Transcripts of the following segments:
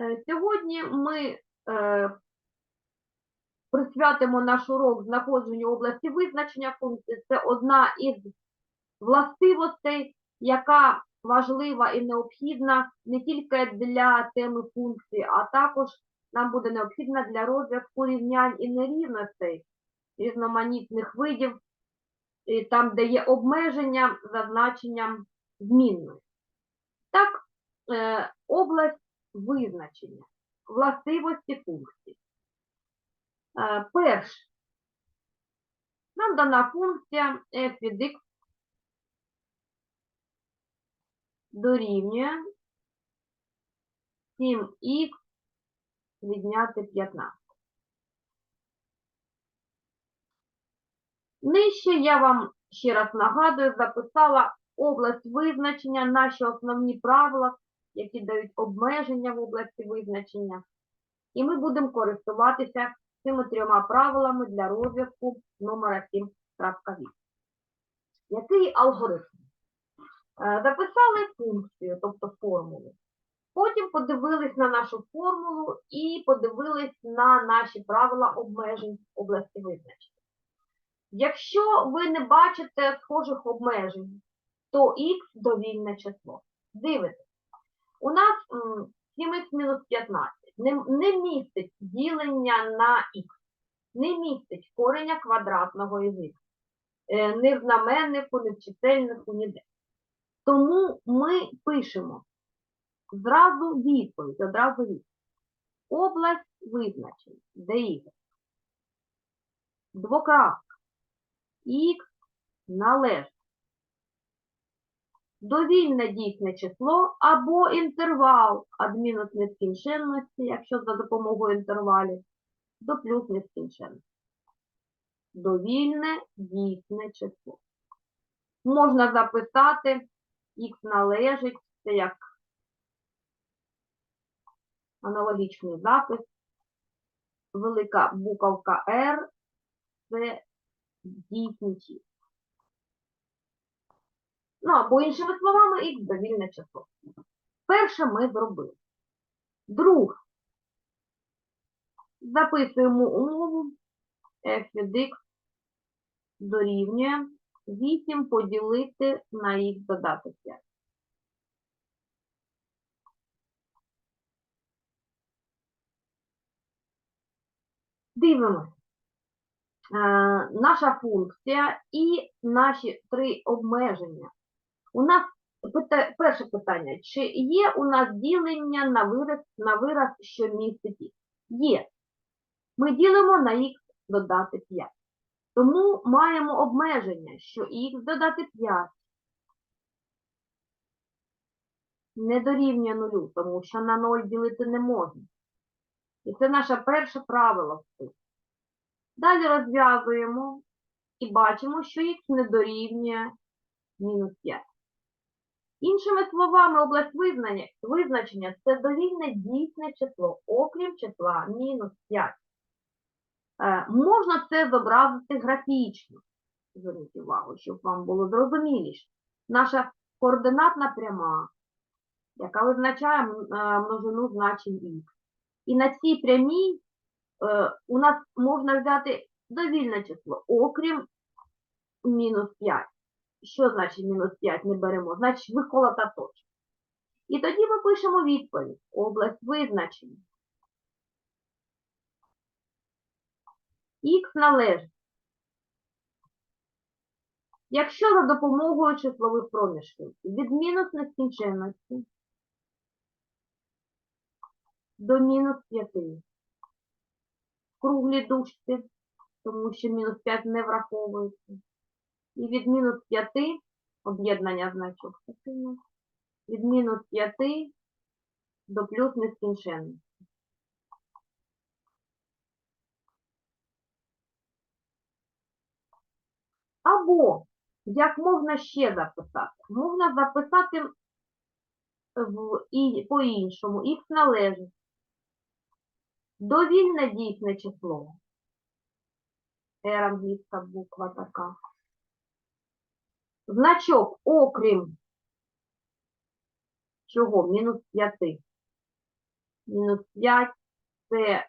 Е, Сьогодні ми е, присвятимо наш урок знаходженню області визначення функцій. Це одна із властивостей, яка важлива і необхідна не тільки для теми функцій, а також нам буде необхідна для розв'язку рівнянь і нерівностей різноманітних видів, і там, де є обмеження за значенням змінної. Так, е, область визначення, властивості функцій. Е, Перше, нам дана функція f від x дорівнює 7х відняти 15. Нижче я вам ще раз нагадую, записала область визначення, наші основні правила, які дають обмеження в області визначення. І ми будемо користуватися цими трьома правилами для розв'язку номера 7.8. Який алгоритм? Е, Записали функцію, тобто формулу. Потім подивились на нашу формулу і подивились на наші правила обмежень області визначення. Якщо ви не бачите схожих обмежень, то х довільне число. Дивитесь, у нас 7х мінус 15 не, не містить ділення на х, не містить кореня квадратного із х, е, ні в знаменнику, ні в чисельнику, ніде. Тому ми пишемо зразу відповідь, одразу відповідь. Область визначення, де y. Двокрапка. Х належить. Довільне дійсне число або інтервал від мінус нескінченності, якщо за допомогою інтервалів, до плюс нескінченності. Довільне дійсне число. Можна записати, х належить, це як аналогічний запис. Велика буковка R це дійсні числа. Ну, або іншими словами, х довільне число. Перше ми зробили. Друге. Записуємо умову f від x дорівнює 8 поділити на х додати 5. Дивимося. Е, наша функція і наші три обмеження. У нас перше питання, чи є у нас ділення на вираз, на вираз, що містить х? Є. Ми ділимо на х додати 5. Тому маємо обмеження, що х додати 5 не дорівнює нулю, тому що на 0 ділити не можна. І це наше перше правило списку. Далі розв'язуємо і бачимо, що х не дорівнює мінус 5. Іншими словами, область визнання, визначення це довільне дійсне число, окрім числа мінус 5. Е, можна це зобразити графічно. Зверніть увагу, щоб вам було зрозуміліше. Наша координатна пряма, яка визначає е, множину значень х. І на цій прямій е, у нас можна взяти довільне число, окрім мінус 5. Що значить мінус 5 не беремо? Значить виколота точка. І тоді ми пишемо відповідь. Область визначення. Х належить. Якщо за допомогою числових проміжків від мінус нескінченності до мінус 5 в круглій дужці, тому що мінус 5 не враховується. І від мінус 5 об'єднання значок від мінус 5 до плюс нескінченності. Або, як можна ще записати? Можна записати по-іншому. Х належить. Довільне дійсне число. R англійська буква така. Значок окрім чого? Мінус 5. мінус 5 це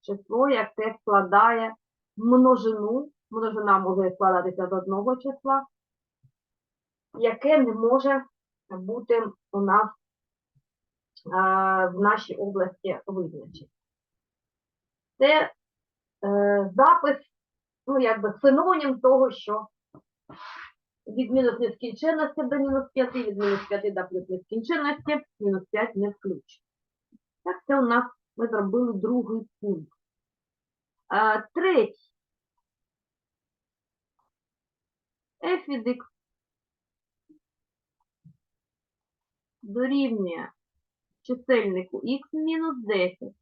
число, яке складає множину. Множина може складатися з одного числа, яке не може бути у нас е, в нашій області визначення. Це е, запис, ну, якби синонім того, що від мінус нескінченності до мінус 5, від мінус 5 до плюс нескінченності, мінус 5 не включено. Так, це у нас ми зробили другий пункт. А, третій. f від x дорівнює чисельнику x мінус 10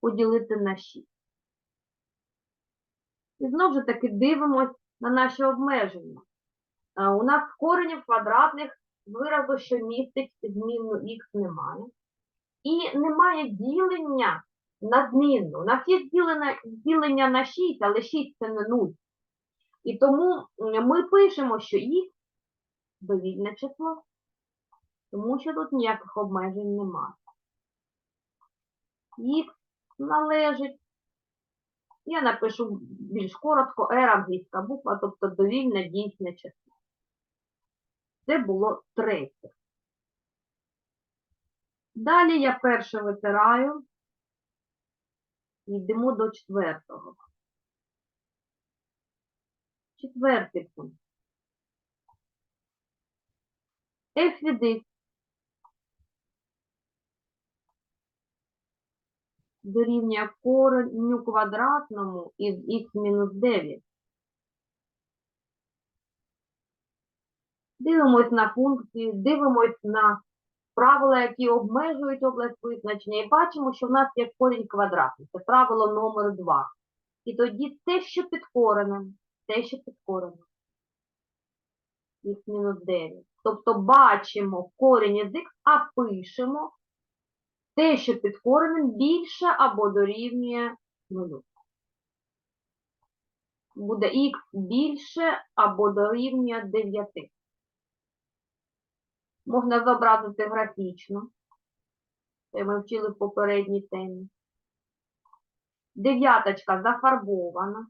поділити на 6. І знову ж таки дивимось на наші обмеження. У нас коренів квадратних виразу, що містить змінну х немає. І немає ділення на змінну. У нас є ділення на 6, але 6 це не 0. І тому ми пишемо, що х довільне число, тому що тут ніяких обмежень немає. Х належить, я напишу більш коротко, R англійська буква, тобто довільне дійсне число. Це було третє. Далі я перше витираю. і Йдемо до четвертого. Четвертий пункт. F від x дорівнює кореню квадратному із х мінус 9. Дивимось на функції, дивимось на правила, які обмежують область визначення, і бачимо, що в нас є корінь квадратний. Це правило номер 2. І тоді те, що під коренем, те, що під коренем. Х мінус 9. Тобто бачимо корінь із х, а пишемо те, що під коренем більше або дорівнює 0. Буде х більше або дорівнює 9. Можна зобразити графічно. Це ми вчили в попередній темі. Дев'яточка зафарбована.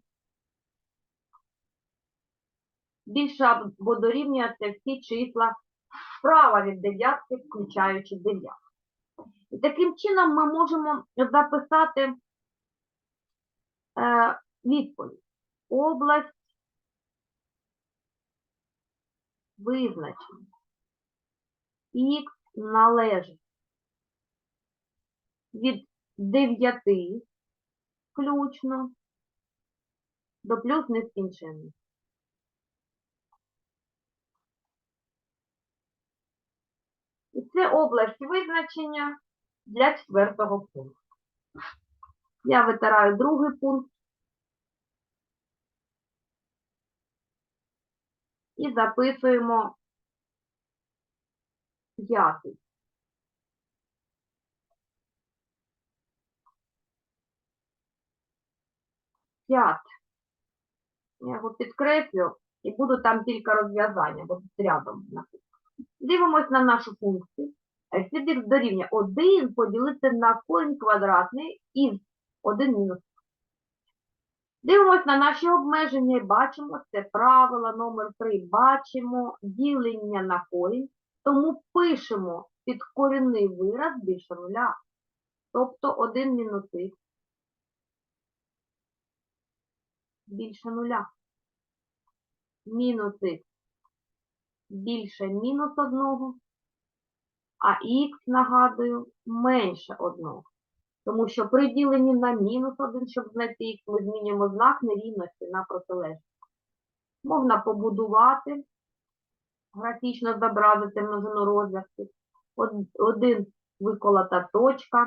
Більше або дорівнює це всі числа справа від дев'ятки, включаючи дев'ятку. І таким чином ми можемо записати е, відповідь. Область визначення. Х належить від 9 включно до плюс нескінченності. І це область визначення для четвертого пункту. Я витираю другий пункт і записуємо п'ятий. П'яте. Я його підкреслю і буду там тільки розв'язання, бо тут рядом. Дивимось на нашу функцію. F дорівнює 1 поділити на корінь квадратний із 1 мінус. Дивимось на наші обмеження і бачимо, це правило номер 3. Бачимо ділення на корінь, тому пишемо підкорінний вираз більше нуля. Тобто 1 мінус х більше нуля. Мінус х більше мінус одного, а х, нагадую, менше одного. Тому що при діленні на мінус 1, щоб знайти х, ми змінюємо знак нерівності на протилежність. Можна побудувати, графічно зобразити множину розв'язків. Од- Один виколота точка,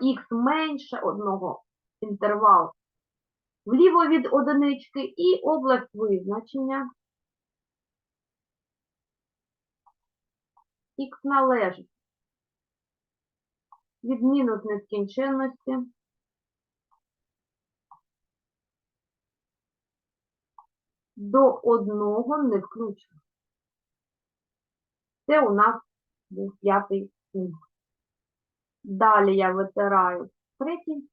х менше одного інтервал вліво від одинички і область визначення х належить від мінус нескінченності до одного не включено. Це у нас був п'ятий пункт. Далі я витираю третій.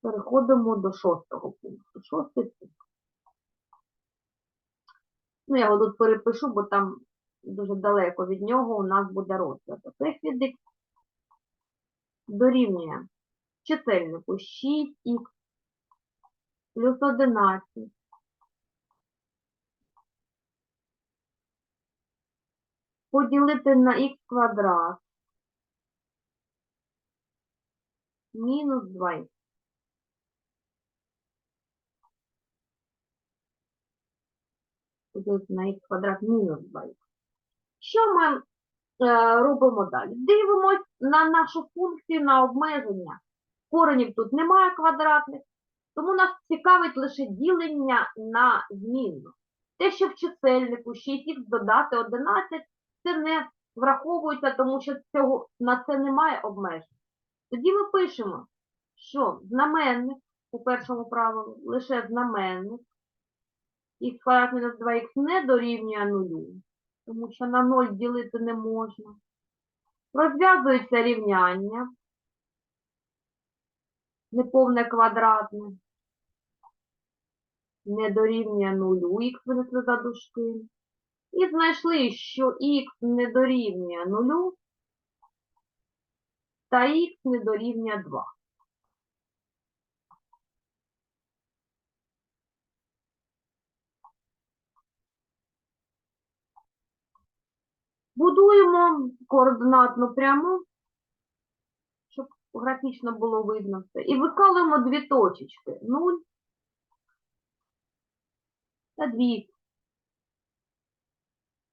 Переходимо до шостого пункту. Шостий пункт. Ну, я його тут перепишу, бо там дуже далеко від нього у нас буде від x дорівнює чисельнику 6х плюс 11 поділити на х квадрат мінус 2х. Поділити на х квадрат мінус 2х. Що ми е, робимо далі? Дивимось на нашу функцію на обмеження. Коренів тут немає квадратних, тому нас цікавить лише ділення на змінну. Те, що в чисельнику 6х додати 11, це не враховується, тому що цього, на це немає обмежень. Тоді ми пишемо, що знаменник у першому правилі лише знаменник х квадрат мінус 2х не дорівнює нулю, тому що на 0 ділити не можна. Розв'язується рівняння, неповне квадратне, не дорівнює нулю, х винесли за дужки. І знайшли, що х не дорівнює нулю, та х не дорівнює 2. Будуємо координатну пряму, щоб графічно було видно все. І викалуємо дві точечки 0 та 2.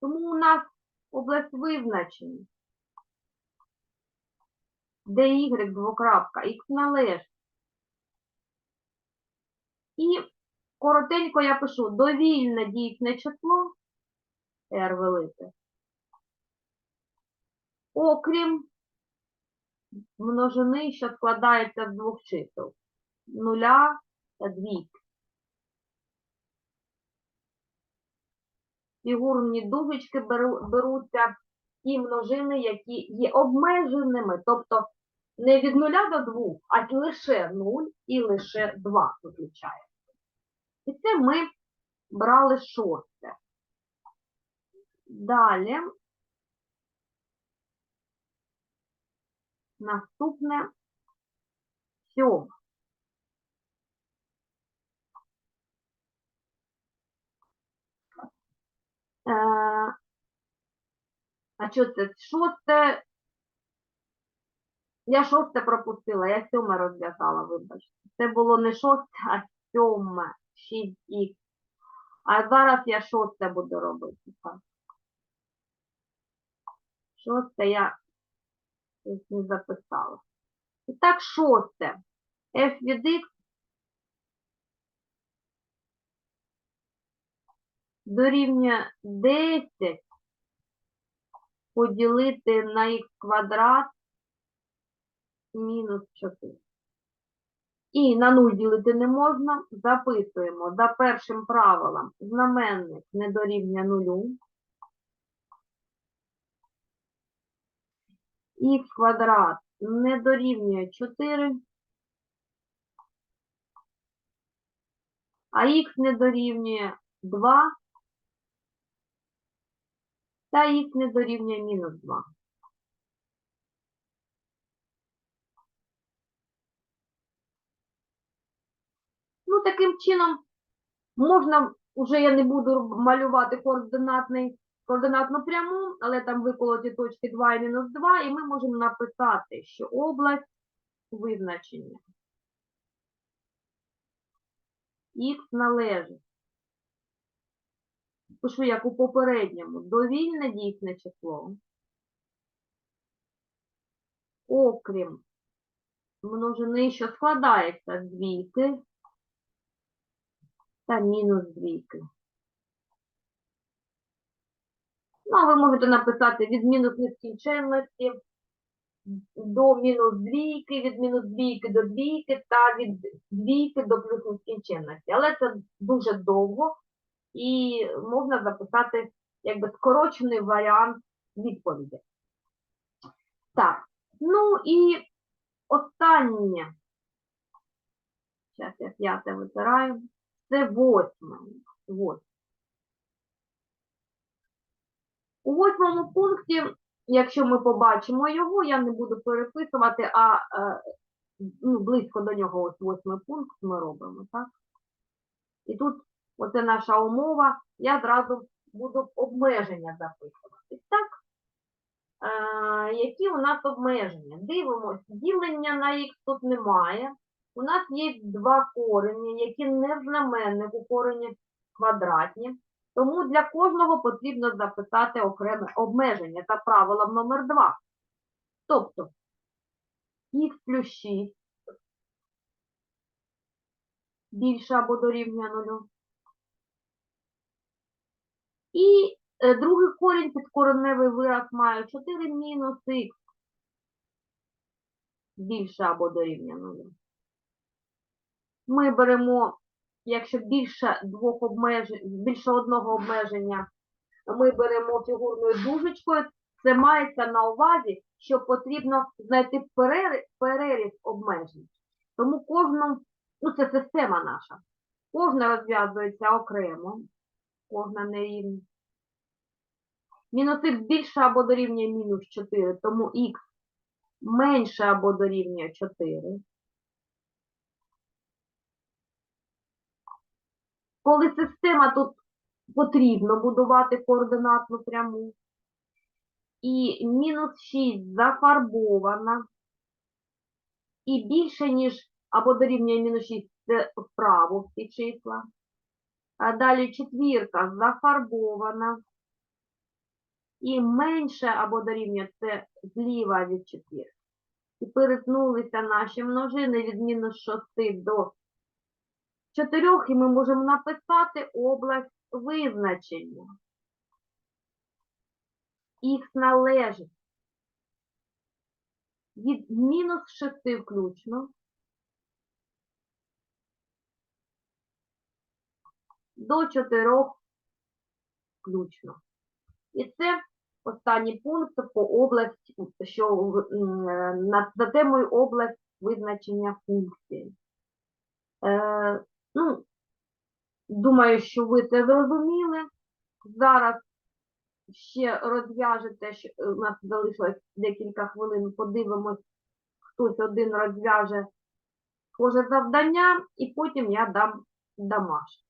Тому у нас область визначення, де y двокрапка, х належить. І коротенько я пишу довільне дійсне число, r велике, окрім множини, що складається з двох чисел, нуля та двійки. Фігурні дужечки беруться ті множини, які є обмеженими, тобто не від нуля до двох, а лише 0 і лише 2 виключає. І це ми брали шосте. Далі наступне сьоме. Е, А що це? Шосте. Я шосте пропустила, я сьоме розв'язала, вибачте. Це було не шосте, а сьоме, 6х. А зараз я шосте буду робити. Так. Шосте я не записала. І так, шосте. f від x дорівнює 10 поділити на х квадрат мінус 4. І на 0 ділити не можна. Записуємо за першим правилом знаменник не дорівнює нулю. Х квадрат не дорівнює 4. А х не дорівнює 2. Та х не дорівнює мінус 2. Ну, таким чином, можна, вже я не буду малювати координатний, координатну пряму, але там виколоті точки 2 і мінус 2, і ми можемо написати, що область визначення х належить. Пишу, як у попередньому, довільне дійсне число, окрім множини, що складається з двійки, та мінус двійки. Ну, а ви можете написати від мінус нескінченності до мінус двійки, від мінус двійки до двійки та від двійки до плюс нескінченності. Але це дуже довго і можна записати якби скорочений варіант відповіді. Так, ну і останнє. Зараз я п'яте витираю. Це восьме. Восьме. У восьмому пункті, якщо ми побачимо його, я не буду переписувати, а е, ну, близько до нього ось восьмий пункт ми робимо, так? І тут оце наша умова, я зразу буду обмеження записувати. Так? Е, які у нас обмеження? Дивимось, ділення на х тут немає. У нас є два корені, які не в знаменнику, корені квадратні. Тому для кожного потрібно записати окреме обмеження та правилом номер 2. Тобто х плюс 6 більше або дорівнює нулю. І е, другий корінь підкореневий вираз має 4 мінус х більше або дорівнює нулю. Ми беремо, якщо більше двох обмежень, більше одного обмеження, ми беремо фігурною дужечкою, це мається на увазі, що потрібно знайти переріз обмежень. Тому кожну, ну це система наша, кожна розв'язується окремо, кожна нерівність. Мінус х більше або дорівнює мінус 4, тому х менше або дорівнює 4. Коли система тут потрібно будувати координатну пряму, і мінус 6 зафарбована, і більше, ніж або дорівнює мінус 6, це вправо всі числа. А далі четвірка зафарбована. І менше або дорівнює це зліва від четвірки. І перетнулися наші множини від мінус 6 до 4, і ми можемо написати область визначення. Х належить від мінус 6 включно до 4 включно. І це останній пункт по області, що е, за темою область визначення функції. Ну, думаю, що ви це зрозуміли. Зараз ще розв'яжете, що у нас залишилось декілька хвилин, подивимось, хтось один розв'яже схоже завдання, і потім я дам домашнє.